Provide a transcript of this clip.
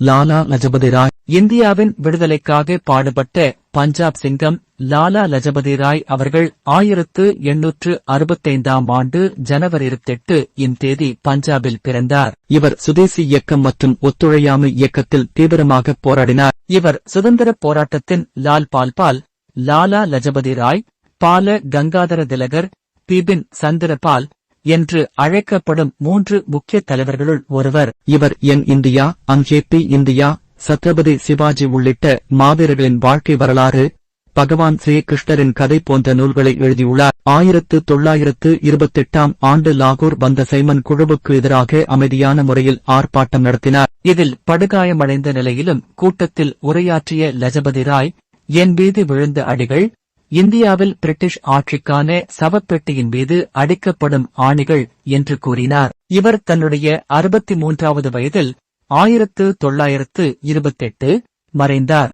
லாலா லஜபதி ராய் இந்தியாவின் விடுதலைக்காக பாடுபட்ட பஞ்சாப் சிங்கம் லாலா லஜபதி ராய் அவர்கள் ஆயிரத்து எண்ணூற்று அறுபத்தைந்தாம் ஆண்டு ஜனவரி இருபத்தெட்டு இம் தேதி பஞ்சாபில் பிறந்தார். இவர் சுதேசி இயக்கம் மற்றும் ஒத்துழையாமை இயக்கத்தில் தீவிரமாக போராடினார். இவர் சுதந்திர போராட்டத்தின் லால் பால்பால் லாலா லஜபதி ராய் பால கங்காதர திலகர் பிபின் சந்திரபால் என்று அழைக்கப்படும் மூன்று முக்கிய தலைவர்களுள் ஒருவர் இவர் என் இந்தியா அங்கேபி இந்தியா சத்ரபதி சிவாஜி உள்ளிட்ட மாவீரர்களின் வாழ்க்கை வரலாறு பகவான் ஸ்ரீ கிருஷ்ணரின் கதை போன்ற நூல்களை எழுதியுள்ளார். ஆயிரத்து தொள்ளாயிரத்து இருபத்தெட்டாம் ஆண்டு லாகூர் வந்த சைமன் குழுவுக்கு எதிராக அமைதியான முறையில் ஆர்ப்பாட்டம் நடத்தினார். இதில் படுகாயமடைந்த நிலையிலும் கூட்டத்தில் உரையாற்றிய லஜபதி ராய் என் மீது விழுந்த அடிகள் இந்தியாவில் பிரிட்டிஷ் ஆட்சிக்கான சவப்பெட்டியின் மீது அடிக்கப்படும் ஆணிகள் என்று கூறினார். இவர் தன்னுடைய அறுபத்தி மூன்றாவது வயதில் ஆயிரத்து தொள்ளாயிரத்து இருபத்தெட்டு மறைந்தார்.